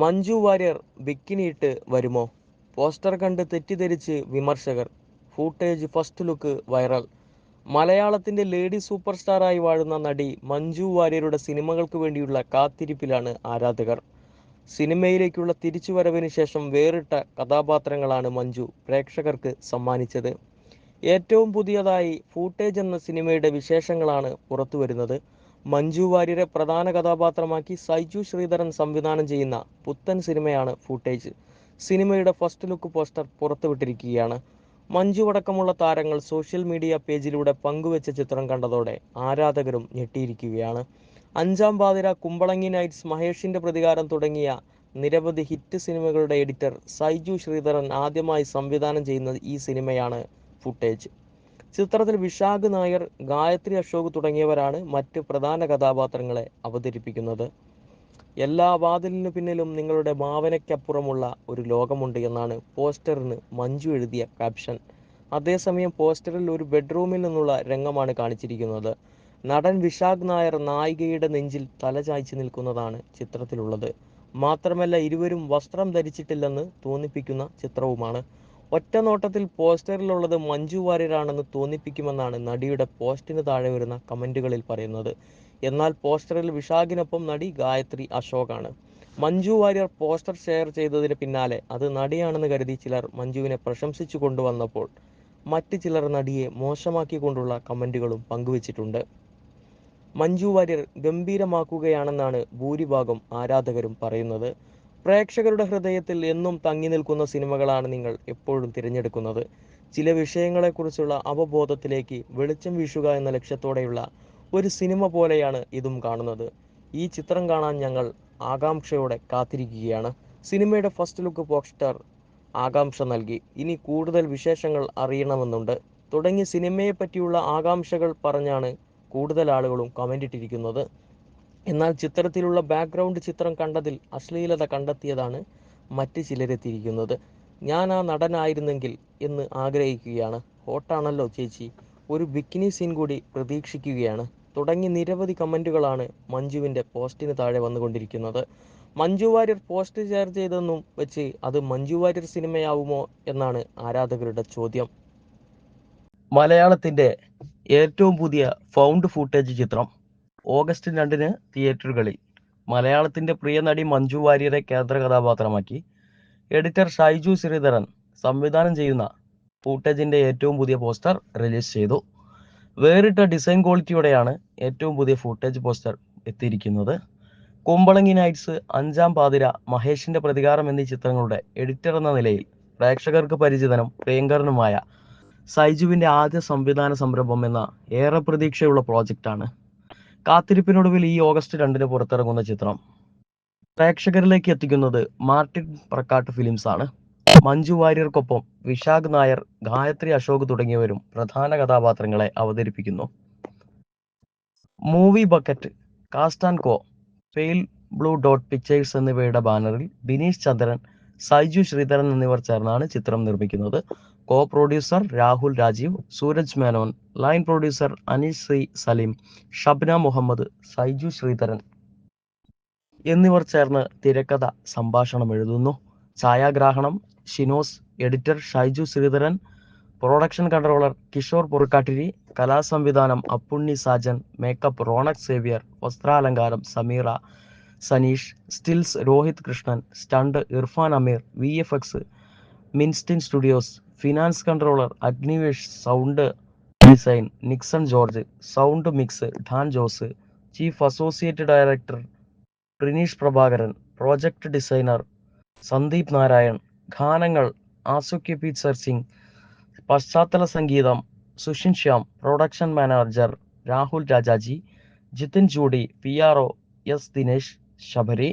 മഞ്ജു വാര്യർ ബിക്കിനിയിട്ട് വരുമോ? പോസ്റ്റർ കണ്ട് തെറ്റിദ്ധരിച്ച് വിമർശകർ. Footage first look viral. മലയാളത്തിന്റെ ലേഡി സൂപ്പർ സ്റ്റാറായി വാഴുന്ന നടി മഞ്ജു വാര്യരുടെ സിനിമകൾക്ക് വേണ്ടിയുള്ള കാത്തിരിപ്പിലാണ് ആരാധകർ. സിനിമയിലേക്കുള്ള തിരിച്ചുവരവിന് ശേഷം വേറിട്ട കഥാപാത്രങ്ങളാണ് മഞ്ജു പ്രേക്ഷകർക്ക് സമ്മാനിച്ചത്. ഏറ്റവും പുതിയതായി ഫൂട്ടേജ് എന്ന സിനിമയുടെ വിശേഷങ്ങളാണ് പുറത്തുവരുന്നത്. മഞ്ജു വാര്യരെ പ്രധാന കഥാപാത്രമാക്കി സൈജു ശ്രീധരൻ സംവിധാനം ചെയ്യുന്ന പുത്തൻ സിനിമയാണ് ഫൂട്ടേജ് സിനിമയുടെ ഫസ്റ്റ് ലുക്ക് പോസ്റ്റർ പുറത്തുവിട്ടിരിക്കുകയാണ്. മഞ്ജു അടക്കമുള്ള താരങ്ങൾ സോഷ്യൽ മീഡിയ പേജിലൂടെ പങ്കുവെച്ച ചിത്രം കണ്ടതോടെ ആരാധകരും ഞെട്ടിയിരിക്കുകയാണ്. അഞ്ചാം പാതിര കുമ്പളങ്ങി നൈറ്റ്സ് മഹേഷിന്റെ പ്രതികാരം തുടങ്ങിയ നിരവധി ഹിറ്റ് സിനിമകളുടെ എഡിറ്റർ സൈജു ശ്രീധരൻ ആദ്യമായി സംവിധാനം ചെയ്യുന്ന ഈ സിനിമയാണ് ഫുട്ടേജ് ചിത്രത്തിൽ വിശാഖ് നായർ ഗായത്രി അശോക് തുടങ്ങിയവരാണ് മറ്റ് പ്രധാന കഥാപാത്രങ്ങളെ അവതരിപ്പിക്കുന്നത്. എല്ലാ വാതിലിനു പിന്നിലും നിങ്ങളുടെ ഭാവനയ്ക്കപ്പുറമുള്ള ഒരു ലോകമുണ്ട് എന്നാണ് പോസ്റ്ററിന് മഞ്ജു എഴുതിയ ക്യാപ്ഷൻ. അതേസമയം പോസ്റ്ററിൽ ഒരു ബെഡ്റൂമിൽ നിന്നുള്ള രംഗമാണ് കാണിച്ചിരിക്കുന്നത്. നടൻ വിശാഖ് നായർ നായികയുടെ നെഞ്ചിൽ തലചായ്ച്ചു നിൽക്കുന്നതാണ് ചിത്രത്തിലുള്ളത്. മാത്രമല്ല ഇരുവരും വസ്ത്രം ധരിച്ചിട്ടില്ലെന്ന് തോന്നിപ്പിക്കുന്ന ചിത്രവുമാണ്. ഒറ്റ നോട്ടത്തിൽ പോസ്റ്ററിലുള്ളത് മഞ്ജു വാര്യരാണെന്ന് തോന്നിപ്പിക്കുമെന്നാണ് നടിയുടെ പോസ്റ്റിന് താഴെ വരുന്ന കമന്റുകളിൽ പറയുന്നത്. എന്നാൽ പോസ്റ്ററിൽ വിശാഖിനൊപ്പം നടി ഗായത്രി അശോകാണ്. മഞ്ജു വാര്യർ പോസ്റ്റർ ഷെയർ ചെയ്തതിന് പിന്നാലെ അത് നടിയാണെന്ന് കരുതി ചിലർ മഞ്ജുവിനെ പ്രശംസിച്ചു കൊണ്ടുവന്നപ്പോൾ മറ്റ് ചിലർ നടിയെ മോശമാക്കിക്കൊണ്ടുള്ള കമന്റുകളും പങ്കുവച്ചിട്ടുണ്ട്. മഞ്ജു വാര്യർ ഗംഭീരമാക്കുകയാണെന്നാണ് ഭൂരിഭാഗം ആരാധകരും പറയുന്നത്. പ്രേക്ഷകരുടെ ഹൃദയത്തിൽ എന്നും തങ്ങി നിൽക്കുന്ന സിനിമകളാണ് നിങ്ങൾ എപ്പോഴും തിരഞ്ഞെടുക്കുന്നത്. ചില വിഷയങ്ങളെക്കുറിച്ചുള്ള അവബോധത്തിലേക്ക് വെളിച്ചം വീശുക എന്ന ലക്ഷ്യത്തോടെയുള്ള ഒരു സിനിമ പോലെയാണ് ഇതും കാണുന്നത്. ഈ ചിത്രം കാണാൻ ഞങ്ങൾ ആകാംക്ഷയോടെ കാത്തിരിക്കുകയാണ്. സിനിമയുടെ ഫസ്റ്റ് ലുക്ക് പോസ്റ്റർ ആകാംക്ഷ നൽകി. ഇനി കൂടുതൽ വിശേഷങ്ങൾ അറിയണമെന്നുണ്ട്. തുടങ്ങി സിനിമയെ പറ്റിയുള്ള ആകാംക്ഷകൾ പറഞ്ഞാണ് കൂടുതൽ ആളുകളും കമന്റ് ഇട്ടിരിക്കുന്നത്. എന്നാൽ ചിത്രത്തിലുള്ള ബാക്ക്ഗ്രൗണ്ട് ചിത്രം കണ്ടതിൽ അശ്ലീലത കണ്ടെത്തിയതാണ് മറ്റ് ചിലരെത്തിയിരിക്കുന്നത് ഞാൻ ആ നടനായിരുന്നെങ്കിൽ എന്ന് ആഗ്രഹിക്കുകയാണ്. ഹോട്ടാണല്ലോ ചേച്ചി. ഒരു ബിക്കിനി സീൻ കൂടി പ്രതീക്ഷിക്കുകയാണ്. തുടങ്ങി നിരവധി കമന്റുകളാണ് മഞ്ജുവിന്റെ പോസ്റ്റിന് താഴെ വന്നുകൊണ്ടിരിക്കുന്നത്. മഞ്ജു വാര്യർ പോസ്റ്റ് ഷെയർ ചെയ്തെന്നും വെച്ച് അത് മഞ്ജു വാര്യർ സിനിമയാവുമോ എന്നാണ് ആരാധകരുടെ ചോദ്യം. മലയാളത്തിന്റെ ഏറ്റവും പുതിയ ഫൗണ്ട് ഫൂട്ടേജ് ചിത്രം ഓഗസ്റ്റ് രണ്ടിന് തിയേറ്ററുകളിൽ മലയാളത്തിന്റെ പ്രിയ നടി മഞ്ജു വാര്യരെ കേന്ദ്ര കഥാപാത്രമാക്കി. എഡിറ്റർ ഷൈജു ശ്രീധരൻ സംവിധാനം ചെയ്യുന്ന ഫൂട്ടേജിന്റെ ഏറ്റവും പുതിയ പോസ്റ്റർ റിലീസ് ചെയ്തു. വേറിട്ട ഡിസൈൻ ക്വാളിറ്റിയോടെയാണ് ഏറ്റവും പുതിയ ഫൂട്ടേജ് പോസ്റ്റർ എത്തിയിരിക്കുന്നത്. കുമ്പളങ്ങി നൈറ്റ്സ് അഞ്ചാം പാതിര മഹേഷിന്റെ പ്രതികാരം എന്നീ ചിത്രങ്ങളുടെ എഡിറ്റർ എന്ന നിലയിൽ പ്രേക്ഷകർക്ക് പരിചിതനും പ്രിയങ്കരനുമായ സൈജുവിന്റെ ആദ്യ സംവിധാന സംരംഭം എന്ന ഏറെ പ്രതീക്ഷയുള്ള പ്രോജക്റ്റാണ് കാത്തിരിപ്പിനൊടുവിൽ ഈ ഓഗസ്റ്റ് രണ്ടിന് പുറത്തിറങ്ങുന്ന ചിത്രം പ്രേക്ഷകരിലേക്ക് എത്തിക്കുന്നത് മാർട്ടിൻ പ്രക്കാട്ട് ഫിലിംസ് ആണ്. മഞ്ജു വാര്യർക്കൊപ്പം വിശാഖ് നായർ ഗായത്രി അശോക് തുടങ്ങിയവരും പ്രധാന കഥാപാത്രങ്ങളെ അവതരിപ്പിക്കുന്നു. Movie Bucket Cast and Co fail Blue dot pictures എന്നിവയുടെ ബാനറിൽ ബിനീഷ് ചന്ദ്രൻ സൈജു ശ്രീധരൻ എന്നിവർ ചേർന്നാണ് ചിത്രം നിർമ്മിക്കുന്നത്. Co producer Rahul Rajeev Sooraj Menon line producer Aneesh Sree Saleem Shabna Muhammad Saiju Sreedharan എന്നിവർ ചേർന്ന് തിരക്കഥ സംഭാഷണം എഴുതുന്നു. ഛായാഗ്രാഹണം Shinos editor Shaiju Sreedharan production controller Kishore Porukkattiri കലാസംവിധാനം Appunni Sajan makeup Ronak Xavier വസ്ത്രാലങ്കാരം Sameera Saneesh stills Rohit Krishnan stunt Irfan Ameer V F X Mindstein studios finance controller Agnivesh sound design Nixon George sound mix Dan Jose chief associate director Prineesh Prabhakaran project designer Sandeep Narayan ഗാനങ്ങൾ ആസുക്യ പീച്ചർ സിംഗ് പശ്ചാത്തല സംഗീതം Sushin Shyam production manager Rahul Rajaji Jithin Judy P R O S Dinesh Sabari